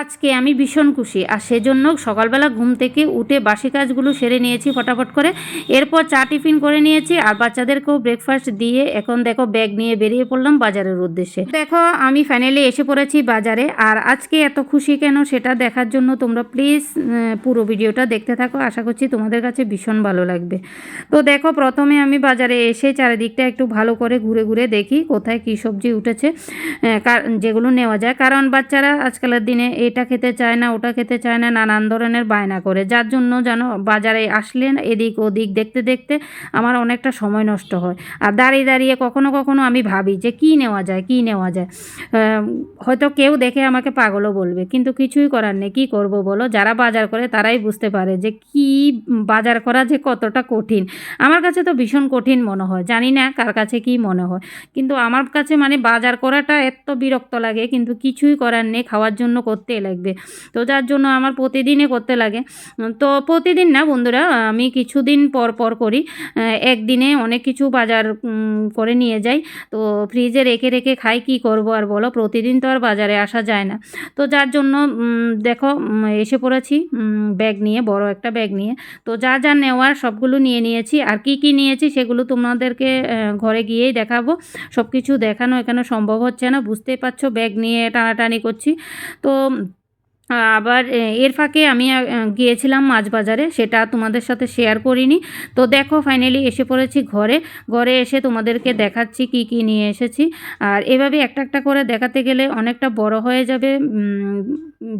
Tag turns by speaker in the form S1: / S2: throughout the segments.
S1: আজকে আমি ভীষণ খুশি। আর সেজন্য সকালবেলা ঘুম থেকে উঠে বাসি কাজগুলো সেরে নিয়েছি ফটাফট করে। এরপর চা টিফিন করে নিয়েছি আর বাচ্চাদেরকেও ব্রেকফাস্ট দিয়ে এখন দেখো ব্যাগ নিয়ে বেরিয়ে পড়লাম বাজারের উদ্দেশ্যে। দেখো, আমি ফাইনালি এসে পড়েছি বাজারে। আর আজকে এত খুশি কেন সেটা দেখার জন্য তোমরা প্লিজ পুরো ভিডিওটা দেখতে থাকো। আশা করছি তোমাদের কাছে ভীষণ ভালো লাগবে। তো দেখো, প্রথমে আমি বাজারে এসে চারিদিকটা একটু ভালো করে ঘুরে ঘুরে দেখি কোথায় কী সবজি উঠেছে যেগুলো নেওয়া যায়। কারণ বাচ্চারা আজকালের দিনে এটা খেতে চায় না, ওটা খেতে চায় না, নানান ধরনের বায়না করে। যার জন্য যেন বাজারে আসলেন, এদিক ওদিক দেখতে দেখতে আমার অনেকটা সময় নষ্ট হয়। আর দাঁড়িয়ে দাঁড়িয়ে কখনো কখনো আমি ভাবি যে কী নেওয়া যায়, কী নেওয়া যায়। হয়তো কেউ দেখে আমাকে পাগলও বলবে, কিন্তু কিছুই করার নেই। কী করব বলো? যারা বাজার করে তারাই বুঝতে পারে যে কি বাজার করা যে কতটা কঠিন। আমার কাছে তো ভীষণ কঠিন মনে হয়, জানি না কার কাছে কি মনে হয়। কিন্তু আমার কাছে মানে বাজার করাটা এত বিরক্ত লাগে, কিন্তু কিছুই করার নেই, খাওয়ার জন্য করতেই লাগবে। তো যার জন্য আমার প্রতিদিনই করতে লাগে। তো প্রতিদিন না বন্ধুরা, আমি কিছুদিন পর পর করি। একদিনে অনেক কিছু বাজার করে নিয়ে যাই। তো ফ্রিজে রেখে রেখে খাই, কি করব আর বলো? প্রতিদিন তো আর বাজারে আসা যায় না। তো যার জন্য দেখো এসে পড়েছি ব্যাগ নিয়ে, বড় একটা ব্যাগ নিয়ে। তো যা যা নেওয়ার সবগুলো নিয়ে নিয়েছি। আর কি কি নিয়েছি সেগুলো তোমাদেরকে ঘরে গিয়েই দেখাবো। সব কিছু দেখানো এখানে সম্ভব হচ্ছে না। বুঝতেই পারছ, ব্যাগ নিয়ে টানাটানি করছি। তো আবার এর ফাঁকে আমি গিয়েছিলাম মাছ বাজারে সেটা তোমাদের সাথে শেয়ার করিনি। তো দেখো ফাইনালি এসে পড়েছি ঘরে। ঘরে এসে তোমাদেরকে দেখাচ্ছি কি কি নিয়ে এসেছি। আর এভাবে একটা একটা করে দেখাতে গেলে অনেকটা বড় হয়ে যাবে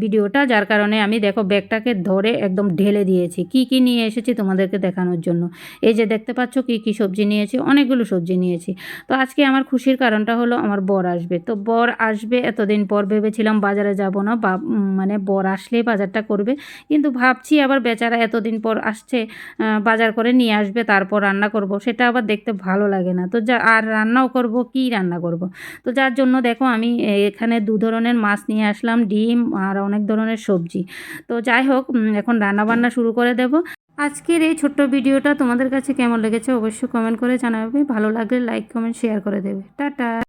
S1: ভিডিওটা, যার কারণে আমি দেখো ব্যাগটাকে ধরে একদম ঢেলে দিয়েছি। কি কি নিয়ে এসেছি তোমাদেরকে দেখানোর জন্য? এই যে দেখতে পাচ্ছ কি কি সবজি নিয়েছি, অনেকগুলো সবজি নিয়েছি। তো আজকে আমার খুশির কারণটা হলো আমার বর আসবে। তো বর আসবে এতদিন পর ভেবেছিলাম বাজারে যাব না, বা মানে বর আসলেই বাজারটা করবে। কিন্তু ভাবছি আবার বেচারা এতদিন পর আসছে বাজার করে নিয়ে আসবে, তারপর রান্না করব, সেটা আবার দেখতে ভালো লাগে না। তো যা, আর রান্নাও করব, কি রান্না করব? তো যার জন্য দেখো আমি এখানে দু ধরনের মাছ নিয়ে আসলাম, ডিম আর অনেক ধরনের সবজি। তো যাই হোক এখন রান্নাবান্না শুরু করে দেব। আজকের এই ছোট্ট ভিডিওটা তোমাদের কাছে কেমন লেগেছে অবশ্যই কমেন্ট করে জানাবে। ভালো লাগলে লাইক কমেন্ট শেয়ার করে দেবে। টাটা!